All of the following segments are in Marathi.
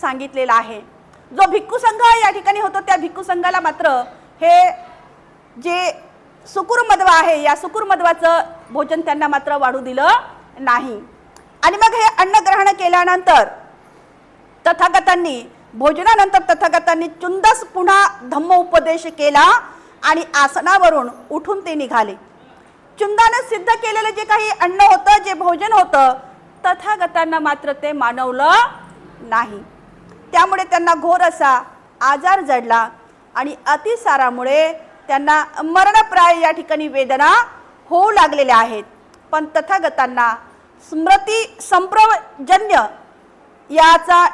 सांगितलेला आहे. जो भिक्खू संघ या ठिकाणी होतो त्या भिक्खू संघाला मात्र हे जे सुकुरमध्व आहे या सुकुरमध्वाचं भोजन त्यांना मात्र वाढू दिलं नाही. आणि मग हे अन्न ग्रहण केल्यानंतर तथागतांनी भोजनानंतर तथागतांनी चुंदस पुन्हा धम्म उपदेश केला आणि आसनावरून उठून ते निघाले. चुंदानं सिद्ध केलेलं जे काही अन्न होतं जे भोजन होतं तथागतांना मात्र ते मानवलं नाही. त्यामुळे त्यांना घोर असा आजार जडला आणि अतिसारामुळे त्यांना मरणप्राय या ठिकाणी वेदना होऊ लागलेल्या आहेत. पण तथागतांना स्मृती संप्रजन्य याचा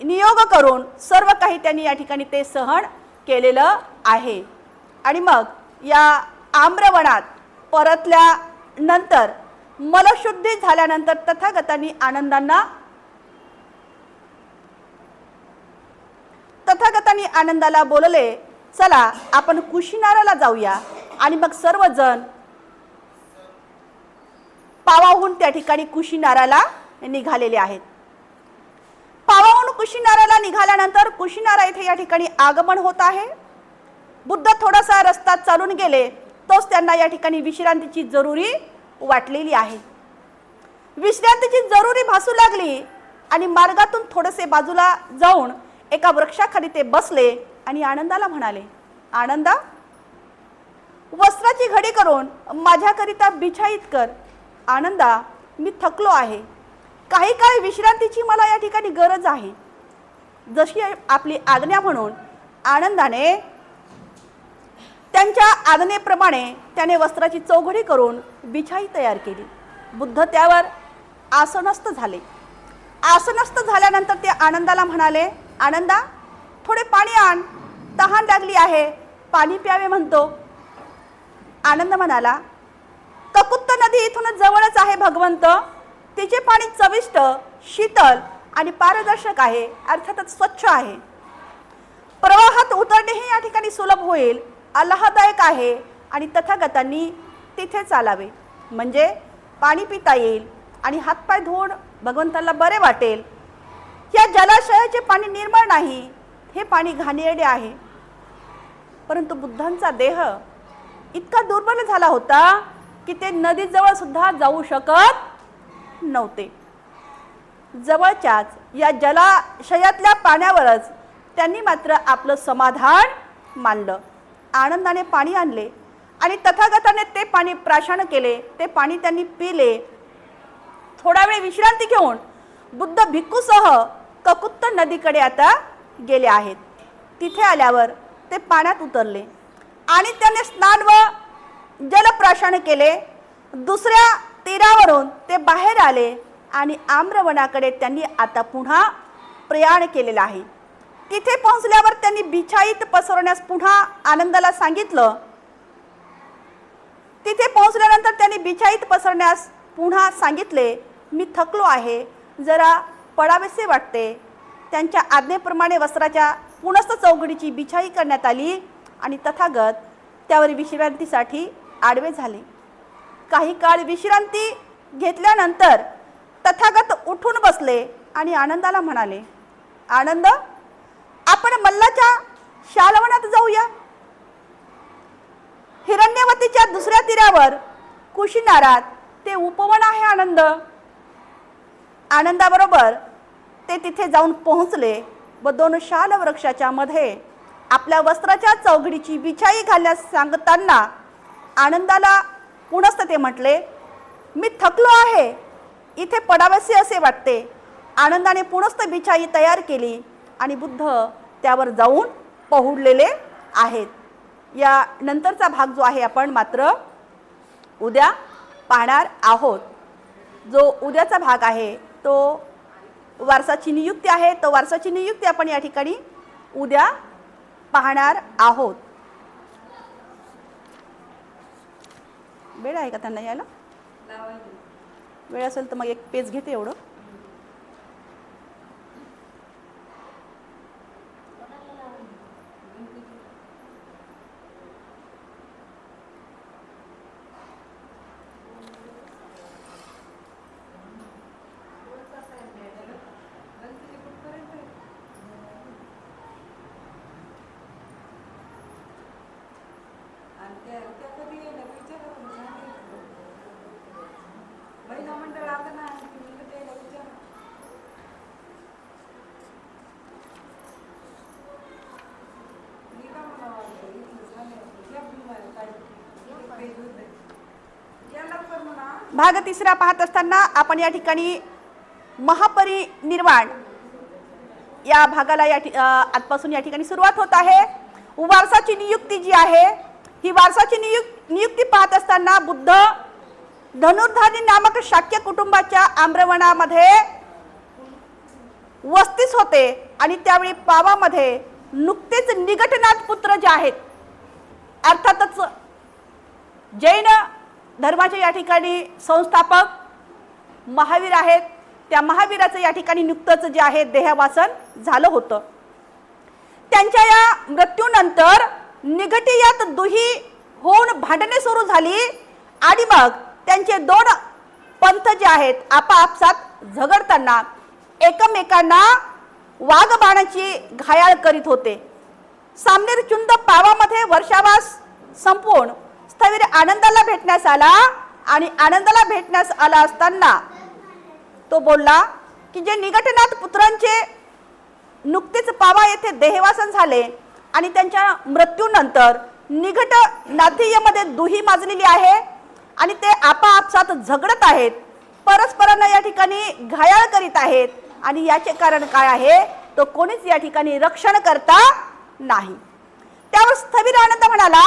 नियोग करून सर्व काही त्यांनी या ठिकाणी ते सहन केलेलं आहे. आणि मग या आम्रवणात परतल्यानंतर मलशुद्धी झाल्यानंतर तथागतांनी आनंदांना तथागतांनी आनंदाला बोलले चला आपण कुशीनाराला जाऊया. आणि मग सर्वजण पावाहून त्या ठिकाणी कुशीनाराला निघालेले आहेत. पावाहून कुशीनाराला निघाल्यानंतर कुशिनारा येथे या ठिकाणी आगमन होत आहे. बुद्ध थोडासा रस्ता चालून गेले तोच त्यांना या ठिकाणी विश्रांतीची जरुरी वाटलेली आहे. विश्रांतीची जरुरी भासू लागली आणि मार्गातून थोडेसे बाजूला जाऊन एका वृक्षाखाली ते बसले आणि आनंदाला म्हणाले आनंदा वस्त्राची घडी करून माझ्याकरिता बिछाईत कर. आनंदा मी थकलो आहे. काही काळ विश्रांतीची मला या ठिकाणी गरज आहे. जशी आपली आज्ञा म्हणून आनंदाने त्यांच्या आज्ञेप्रमाणे त्याने वस्त्राची चौघडी करून बिछाई तयार केली. बुद्ध त्यावर आसनस्थ झाले. आसनस्थ झाल्यानंतर ते आनंदाला म्हणाले आनंदा थोडे पाणी आण. तहान लागली आहे. पाणी प्यावे म्हणतो. आनंद म्हणाला ककुत्त नदी इथूनच जवळच आहे भगवंत. तिचे पाणी चविष्ट शीतल आणि पारदर्शक आहे. अर्थातच स्वच्छ आहे. प्रवाहात उतरणेही या ठिकाणी सुलभ होईल. आल्हादायक आहे आणि तथागतांनी तिथे चालावे. म्हणजे पाणी पिता येईल आणि हातपाय धुवून भगवंताला बरे वाटेल. या जलाशयाचे पाणी निर्मळ नाही हे पाणी घाणेरडे आहे. परंतु बुद्धांचा देह इतका दुर्बल झाला होता की ते नदीजवळ सुद्धा जाऊ शकत नव्हते. जवळच्याच या जलाशयातल्या पाण्यावरच त्यांनी मात्र आपलं समाधान मानलं. आनंदाने पाणी आणले आणि तथागताने ते पाणी प्राशन केले ते पाणी त्यांनी पिले. थोडा वेळ विश्रांती घेऊन बुद्ध भिक्खूसह ककुत्त नदीकडे आता गेले आहेत. तिथे आल्यावर ते पाण्यात उतरले आणि त्याने स्नान व जलप्राशन केले. दुसऱ्या तीरावरून ते बाहेर आले आणि आम्रवनाकडे त्यांनी आता पुन्हा प्रयाण केलेलं आहे. तिथे पोहोचल्यावर त्यांनी बिछाईत पसरवण्यास पुन्हा आनंदाला सांगितलं. तिथे पोहोचल्यानंतर त्यांनी बिछाईत पसरण्यास पुन्हा सांगितले मी थकलो आहे. जरा पडावेसे वाटते. त्यांच्या आज्ञेप्रमाणे वस्त्राच्या पुनस्त चौघडीची बिछाई करण्यात आली आणि तथागत त्यावर विश्रांतीसाठी आडवे झाले. काही काळ विश्रांती घेतल्यानंतर तथागत उठून बसले आणि आनंदाला म्हणाले आनंद आपण मल्लाच्या शालवनात जाऊया. हिरण्यवतीच्या दुसऱ्या तीरावर कुशीनारात ते उपवन आहे आनंद. आनंदाबरोबर ते तिथे जाऊन पोहोचले व दोन शाल वृक्षाच्या मध्ये आपल्या वस्त्राच्या चौघडीची बिछाई घालण्यास सांगताना आनंदाला पुनस्त ते म्हटले मी थकलो आहे. इथे पडावेसे असे वाटते. आनंदाने पुनस्त बिछाई तयार केली आणि बुद्ध त्यावर जाऊन पहुडलेले आहेत. या नंतरचा भाग जो आहे आपण मात्र उद्या पाहणार आहोत. जो उद्याचा भाग आहे तो वारसाची नियुक्ती आहे. तो वारसाची नियुक्ती आपण या ठिकाणी उद्या पाहणार आहोत. वेळ आहे का त्यांना यायला? वेळ असेल तर मग एक पेज घेते एवढं. भाग तिसरा पाहत असताना आपण या ठिकाणी महापरिनिर्वाण या भागाला या ठि- आजपासून या ठिकाणी सुरुवात होत आहे. वारसाची नियुक्ती जी आहे ही वारसाची नियुक् नियुक्ती पाहत असताना बुद्ध धनुर्धानी नामक शाक्य कुटुंबाच्या आम्रवणामध्ये वस्तीस होते आणि त्यावेळी पावामध्ये नुकतेच निगटनाथ पुत्र जे आहेत अर्थातच जैन धर्माचे या ठिकाणी संस्थापक महावीर आहेत. त्या महावीराचं या ठिकाणी नुकतंच जे आहे देहवासन झालं होतं. त्यांच्या या मृत्यूनंतर निगटियात दुही होऊन भांडणे सुरू झाली आणि मग त्यांचे दोन पंथ जे आहेत आपापसात झगडताना एकमेकांना वाघबाणाची घायाळ करीत होते. सामनेर चुंद पावामध्ये वर्षावास संपवून स्थविर आनंदाला भेटण्यास आला आणि आनंदाला भेटण्यास आला असताना तो बोलला की जे निगटनाथ पुत्रांचे नुकतेच पावा येथे देहवासन झाले आणि त्यांच्या मृत्यूनंतर निघट नाथीयमध्ये दुही माजलेली आहे आणि ते आपापसात झगडत आहेत परस्परांना या ठिकाणी घायाळ करीत आहेत आणि याचे कारण काय आहे तो कोणीच या ठिकाणी रक्षण करता नाही. त्यावर स्थविर आनंद म्हणाला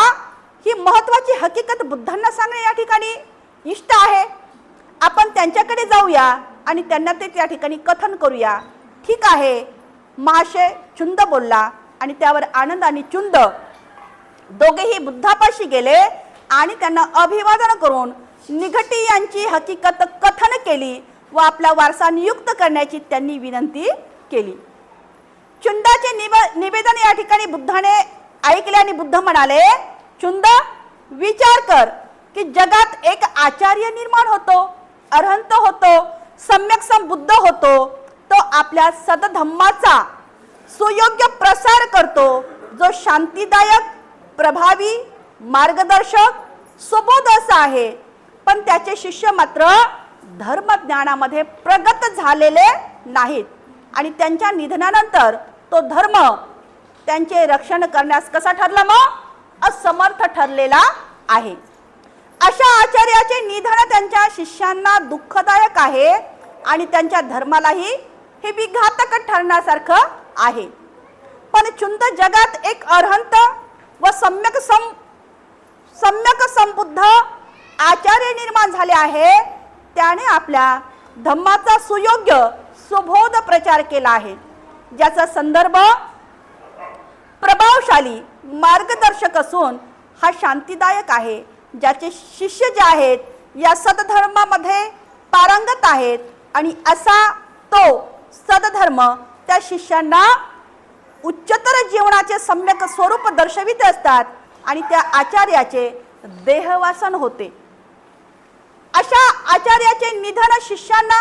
ही महत्वाची हकीकत बुद्धांना सांगणे या ठिकाणी इष्ट आहे. आपण त्यांच्याकडे जाऊया आणि त्यांना ते त्या ठिकाणी कथन करूया. ठीक आहे. महाशय चुंद बोलला आणि त्यावर आनंद आणि चुंद दोघेही बुद्धापाशी गेले आणि त्यांना अभिवादन करून निघटी यांची हकीकत कथन केली व आपला वारसा नियुक्त करण्याची त्यांनी विनंती केली. चुंदाचे निव निवेदन या ठिकाणी बुद्धाने ऐकले आणि बुद्ध म्हणाले चुंद विचार कर की जगात एक आचार्य निर्माण होतो अरहंत होतो सम्यक संबुद्ध होतो तो आपल्या सदधम्माचा सुयोग्य प्रसार करतो जो शांतीदायक प्रभावी मार्गदर्शक सुबोध असा आहे. पण त्याचे शिष्य मात्र धर्मज्ञानामध्ये प्रगत झालेले नाहीत. आणि त्यांच्या निधनानंतर तो धर्म त्यांचे रक्षण करण्यास कसा ठरला मग? असमर्थ ठरलेला आहे. अशा आचार्याचे निधन त्यांच्या शिष्यांना दुःखदायक आहे आणि त्यांच्या धर्मालाही हे विघातक ठरण्यासारखं आहे. पण चुंद जगात एक अर्हंत व सम्यक सम सम्यक संबुद्ध आचार्य निर्माण झाले आहे. त्याने आपल्या धम्माचा सुयोग्य सुबोध प्रचार केला आहे. ज्याचा संदर्भ प्रभावशाली मार्गदर्शक असून हा शांतीदायक आहे ज्याचे शिष्य जे आहेत या सदधर्मामध्ये पारंगत आहेत आणि असा तो सदधर्म त्या शिष्यांना उच्चतर जीवनाचे सम्यक स्वरूप दर्शवित असतात आणि त्या आचार्याचे देहवासन होते. अशा आचार्याचे निधन शिष्यांना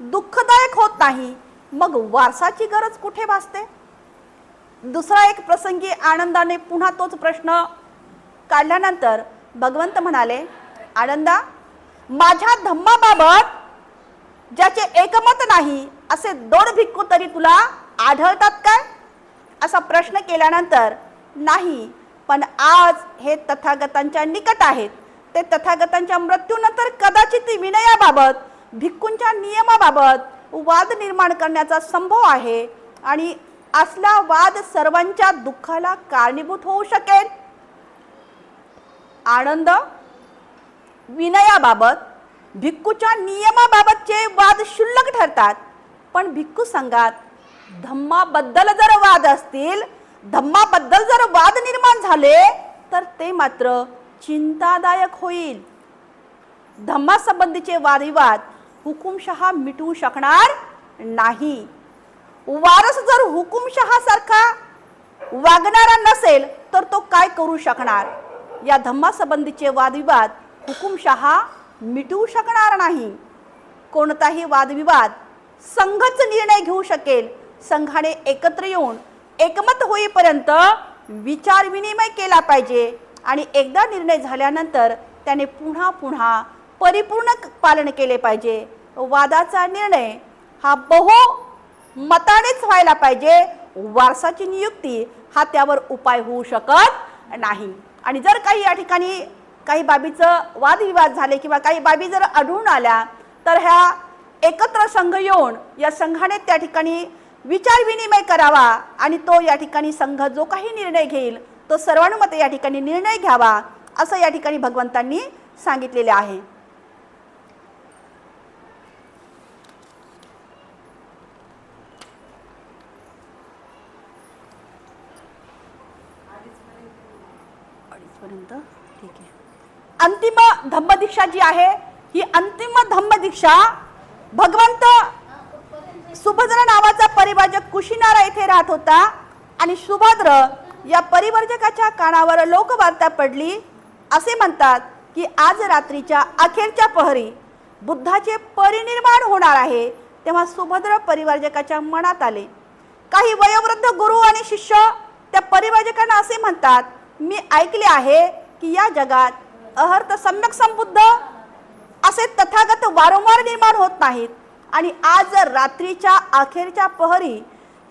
दुःखदायक होत नाही मग वारसाची गरज कुठे भासते? दुसरा एक प्रसंगी आनंदाने पुन्हा तोच प्रश्न काढल्यानंतर भगवंत म्हणाले आनंदा माझ्या धम्माबाबत ज्याचे एकमत नाही असे दोन भिक्खू तरी तुला आढळतात काय? असा प्रश्न केल्यानंतर नाही पण आज हे तथागतांच्या निकट आहेत. ते तथागतांच्या मृत्यूनंतर कदाचित विनयाबाबत भिक्खूंच्या नियमाबाबत वाद निर्माण करण्याचा संभव आहे आणि असला वाद सर्वांच्या दुःखाला कारणीभूत होऊ शकेल. आनंद विनयाबाबत भिक्खूच्या नियमाबाबतचे वाद क्षुल्लक ठरतात पण भिक्खू संघात धम्माबद्दल जर वाद असतील धम्माबद्दल जर वाद निर्माण झाले तर ते मात्र चिंतादायक होईल. धम्मासंबंधीचे वादविवाद हुकुमशहा मिटवू शकणार नाही. वारस जर हुकुमशहा सारखा वागणारा नसेल तर तो काय करू शकणार? या धम्मासंबंधीचे वादविवाद हुकुमशहा मिटवू शकणार नाही. कोणताही वादविवाद संघच निर्णय घेऊ शकेल. संघाने एकत्र येऊन एकमत होईपर्यंत विचार विनिमय केला पाहिजे आणि एकदा निर्णय झाल्यानंतर त्याने पुन्हा पुन्हा परिपूर्ण पालन केले पाहिजे. वादाचा निर्णय हा बहु मतानेच व्हायला पाहिजे. वारसाची नियुक्ती हा त्यावर उपाय होऊ शकत नाही. आणि जर काही या ठिकाणी काही बाबीचं वादविवाद झाले किंवा काही बाबी जर आढळून आल्या तर ह्या एकत्र संघ येऊन या संघाने त्या ठिकाणी विचारविनिमय करावा आणि तो या ठिकाणी संघ जो काही निर्णय घेईल तो सर्वानुमते या ठिकाणी निर्णय घ्यावा असं या ठिकाणी भगवंतांनी सांगितलेले आहे अडीचपर्यंत ठीक आहे अंतिम दीक्षा जी आहे ही अंतिम धम्मदीक्षा भगवंत सुभद्र नावाचा परिभाजक कुशीनारा येथे राहत होता. आणि सुभद्र या परिवर्जकाच्या कानावर लोकवार्ता पडली. असे म्हणतात की आज रात्रीच्या अखेरच्या पहरी बुद्धाचे परिनिर्माण होणार आहे तेव्हा सुभद्र परिवारजकाच्या मनात आले. काही वयोवृद्ध गुरु आणि शिष्य त्या परिवारजकांना असे म्हणतात मी ऐकले आहे की या जगात अहर्त सम्यक संबुद्ध असे तथागत वारंवार निर्माण होत नाहीत. आणि आज रात्रीच्या अखेरच्या पहरी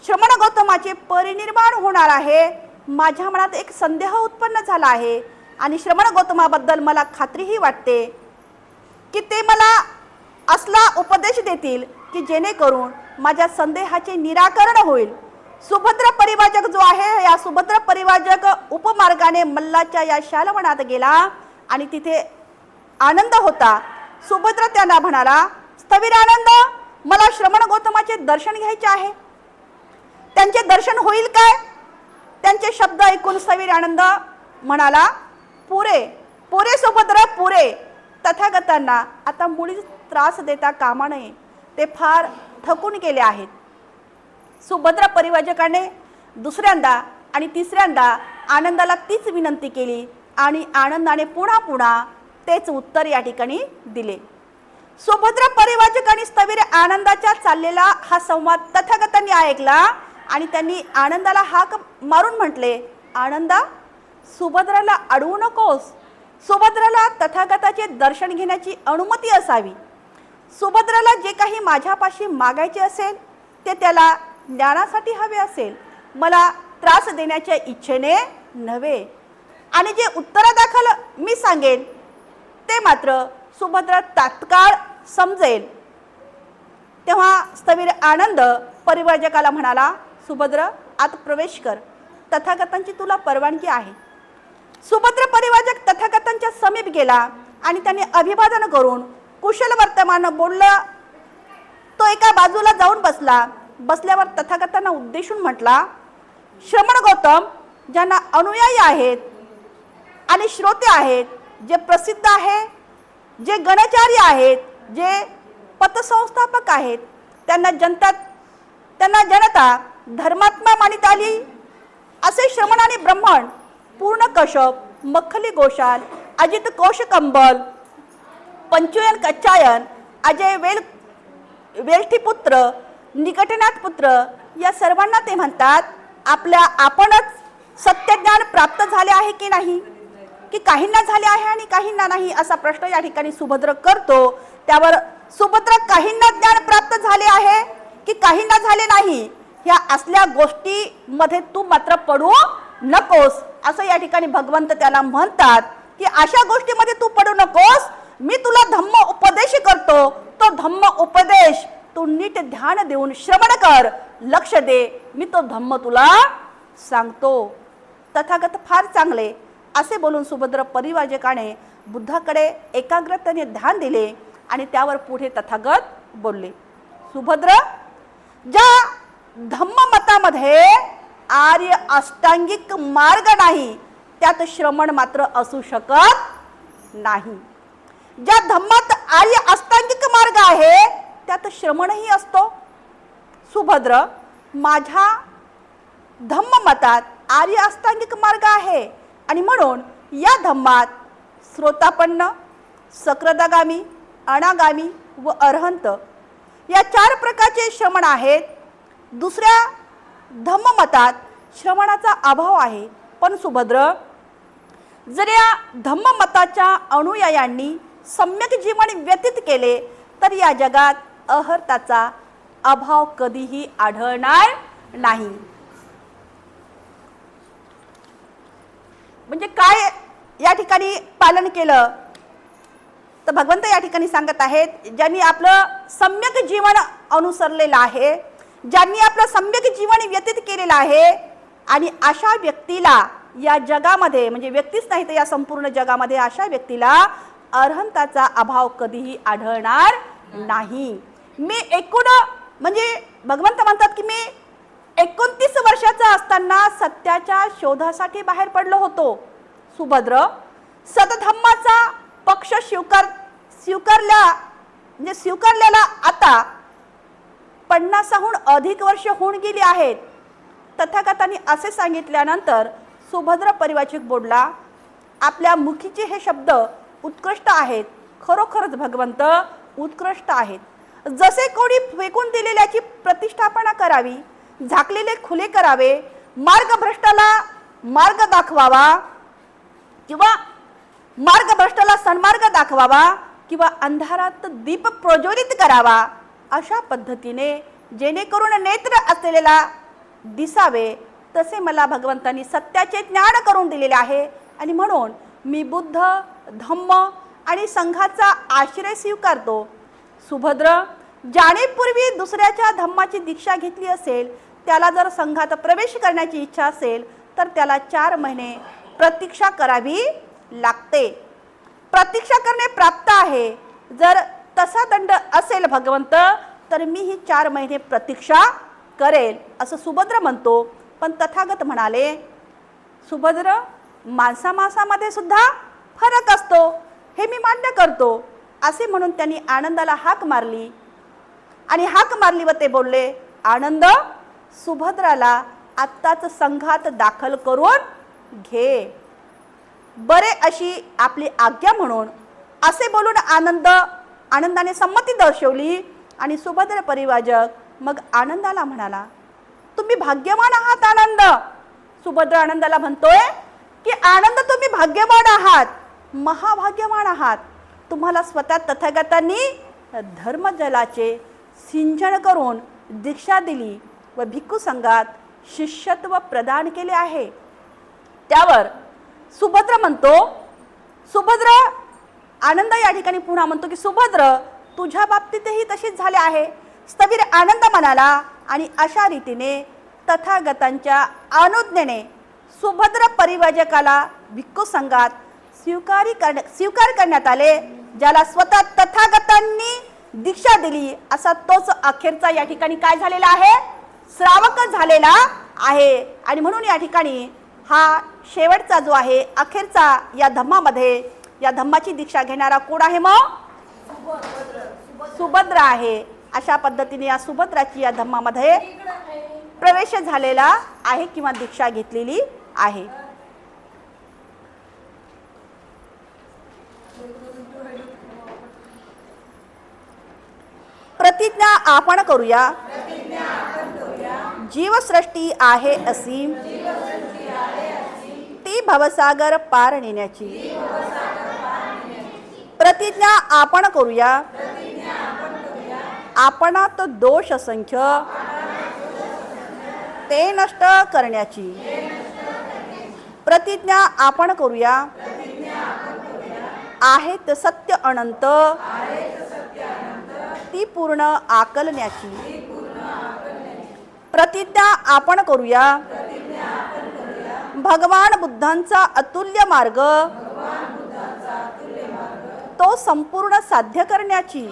श्रमण गौतमाचे परिनिर्माण होणार आहे. माझ्या मनात एक संदेह उत्पन्न झाला आहे. आणि श्रमण गौतमाबद्दल मला खात्रीही वाटते की ते मला असला उपदेश देतील की जेणेकरून माझ्या संदेहाचे निराकरण होईल. सुभद्र परिवाजक जो आहे या सुभद्र परिवाजक उपमार्गाने मल्लाच्या या शालवनात गेला. आणि तिथे आनंद होता. सुभद्र त्यांना म्हणाला स्थविर आनंद मला श्रमण गौतमाचे दर्शन घ्यायचे आहे. त्यांचे दर्शन होईल काय? त्यांचे शब्द ऐकून स्थविर आनंद म्हणाला पुरे पुरे सुभद्र पुरे. तथागतांना आता मुळीच त्रास देता कामा नये ते फार थकून गेले आहेत. सुभद्रा परिवाजकाने दुसऱ्यांदा आणि तिसऱ्यांदा आनंदाला तीच विनंती केली आणि आनंदाने पुन्हा पुन्हा तेच उत्तर या ठिकाणी दिले. सुभद्रा परिवाचक आणि स्थवीर आनंदाच्या चाललेला हा संवाद तथागतांनी ऐकला आणि त्यांनी आनंदाला हाक मारून म्हटले आनंदा सुभद्राला अडवू नकोस. सुभद्राला तथागताचे दर्शन घेण्याची अनुमती असावी. सुभद्राला जे काही माझ्यापाशी मागायचे असेल ते त्याला ज्ञानासाठी हवे असेल. मला त्रास देण्याच्या इच्छेने नव्हे. आणि जे उत्तरादाखल मी सांगेन ते मात्र सुभद्रा तात्काळ समजेल. तेव्हा स्थवीर आनंद परिवारजकाला म्हणाला सुभद्र आत प्रवेश कर. तथागतांची तुला परवानगी आहे. सुभद्र परिवाजक तथागतांच्या समीप गेला आणि त्याने अभिवादन करून कुशल वर्तमान बोलला तो एका बाजूला जाऊन बसला. बसल्यावर तथागतांना उद्देशून म्हटला श्रमण गौतम ज्यांना अनुयायी आहेत आणि श्रोते आहेत जे प्रसिद्ध आहे जे गणचार्य आहेत जे पथसंस्थापक आहेत त्यांना जनता त्यांना जनता धर्मात्मा मानित आली. असे श्रमण आणि ब्रह्मण पूर्ण कश्यप मखली गोशाल अजित कोश कंबल पंचुयन कच्चायन अजय वेल वेलठीपुत्र निकटनाथ पुत्र या सर्वांना ते म्हणतात आपल्या आपणच सत्यज्ञान प्राप्त झाले आहे की नाही? की काहींना झाले आहे आणि काहींना नाही असा प्रश्न या ठिकाणी सुभद्र करतो. त्यावर सुभद्र काहींना ज्ञान प्राप्त झाले आहे की काहींना झाले नाही? ह्या असल्या गोष्टीमध्ये तू मात्र पडू नकोस. असं या ठिकाणी भगवंत त्याला म्हणतात की अशा गोष्टीमध्ये तू पडू नकोस. मी तुला धम्म उपदेश करतो. तो धम्म उपदेश तू नीट ध्यान देऊन श्रवण कर. लक्ष दे. मी तो धम्म तुला सांगतो. तथागत फार चांगले. असे बोलून सुभद्र परिवाजकाने बुद्धाकडे एकाग्रतेने ध्यान दिले आणि त्यावर पुढे तथागत बोलले सुभद्र ज्या धम्ममतामध्ये आर्य अष्टांगिक मार्ग नाही त्यात श्रमण मात्र असू शकत नाही. ज्या धम्मात आर्य अष्टांगिक मार्ग आहे त्यात श्रमणही असतो. सुभद्र माझ्या धम्ममतात आर्य अष्टांगिक मार्ग आहे आणि म्हणून या धम्मात श्रोतापन्न सक्रदागामी अनागामी व अर्हंत या चार प्रकारचे श्रमण आहेत. दुसऱ्या धम्ममतात श्रवणाचा अभाव आहे. पण सुभद्र जर या धम्ममताच्या अनुयायांनी सम्यक जीवन व्यतीत केले तर या जगात अहर्ताचा अभाव कधीही आढळणार नाही. म्हणजे काय या ठिकाणी पालन केलं? तर भगवंत या ठिकाणी सांगत आहेत ज्यांनी आपलं सम्यक जीवन अनुसरलेलं आहे ज्यांनी आपलं सम्यक जीवन व्यतीत केलेलं आहे आणि अशा व्यक्तीला या जगामध्ये म्हणजे व्यक्तीच नाही तर या संपूर्ण जगामध्ये अशा व्यक्तीला अर्हंताचा अभाव कधीही आढळणार नाही. मी एकूण म्हणजे भगवंत म्हणतात की मी एकोणतीस वर्षाचा असताना सत्याच्या शोधासाठी बाहेर पडलो होतो. सुभद्र सतधम्माचा पक्ष स्वीकार स्वीकारल्या म्हणजे स्वीकारलेला आता पन्नासाहून अधिक वर्ष होऊन गेली आहेत. तथागतांनी असे सांगितल्यानंतर सुभद्र परिवाचिक बोलला आपल्या मुखीचे हे शब्द उत्कृष्ट आहेत. खरोखरच भगवंत उत्कृष्ट आहेत. जसे कोणी फेकून दिलेल्याची प्रतिष्ठापना करावी झाकलेले खुले करावे मार्गभ्रष्टाला मार्ग दाखवावा किंवा मार्गभ्रष्टाला सन्मार्ग दाखवावा किंवा अंधारात दीप प्रज्वलित करावा अशा पद्धतीने जेणेकरून नेत्र असलेला दिसावे. तसे मला भगवंतांनी सत्याचे ज्ञान करून दिलेले आहे आणि म्हणून मी बुद्ध धम्म आणि संघाचा आश्रय स्वीकारतो. सुभद्र ज्याने पूर्वी दुसऱ्याच्या धम्माची दीक्षा घेतली असेल त्याला जर संघात प्रवेश करण्याची इच्छा असेल तर त्याला चार महिने प्रतीक्षा करावी लागते. प्रतीक्षा करणे प्राप्त आहे. जर तसा दंड असेल भगवंत तर मी ही चार महिने प्रतीक्षा करेल असं सुभद्र म्हणतो. पण तथागत म्हणाले सुभद्र माणसा माणसामध्ये सुद्धा फरक असतो. हे मी मान्य करतो. असे म्हणून त्यांनी आनंदाला हाक मारली. आणि हाक मारली व ते बोलले आनंद सुभद्राला आत्ताच संघात दाखल करून घे. बरे अशी आपली आज्ञा म्हणून असे बोलून आनंद आनंदाने संमती दर्शवली आणि सुभद्र परिवाजक मग आनंदाला म्हणाला तुम्ही भाग्यवान आहात आनंद. सुभद्र आनंदाला म्हणतोय की आनंद तुम्ही भाग्यवान आहात महाभाग्यवान आहात. तुम्हाला स्वतः तथागतांनी धर्मजलाचे सिंचन करून दीक्षा दिली व भिक्खू संघात शिष्यत्व प्रदान केले आहे. त्यावर सुभद्र म्हणतो सुभद्र आनंद या ठिकाणी पुन्हा म्हणतो की सुभद्र तुझ्या बाबतीतही तशीच झाले आहे. स्थगिर आनंद म्हणाला आणि अशा रीतीने तथागतांच्या अनुज्ञेने सुभद्र परिवाजकाला भिक्खू संघात स्वीकारी करण्या स्वीकार करण्यात आले ज्याला स्वतः तथागतांनी दीक्षा दिली असा तोच अखेरचा या ठिकाणी काय झालेला आहे? श्रावक झालेला आहे. आणि म्हणून या ठिकाणी हा शेवटचा जो आहे अखेरचा या धम्मामध्ये या धम्माची दीक्षा घेणारा कोण आहे मग? सुभद्रा आहे. अशा पद्धतीने या सुभद्राची या धम्मामध्ये प्रवेश झालेला आहे किंवा दीक्षा घेतलेली आहे. प्रतिज्ञा आपण करूया. जीवसृष्टी आहे असीम. ती भवसागर पार नेण्याची. प्रतिज्ञा आपण करूया. आपणात दोष असंख्य. ते नष्ट करण्याची. प्रतिज्ञा आपण करूया. आहेत सत्य अनंत. ती पूर्ण आकलण्याची प्रतिज्ञा आपण करूया. भगवान बुद्धांचा अतुल्य मार्ग तो संपूर्ण साध्य करण्याची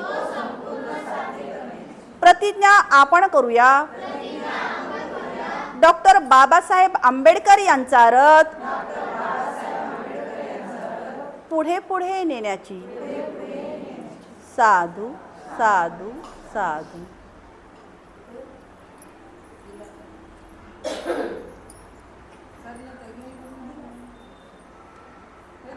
प्रतिज्ञा आपण करूया. डॉक्टर बाबासाहेब आंबेडकर यांचा रथ पुढे पुढे नेण्याची. साधू साधू साधू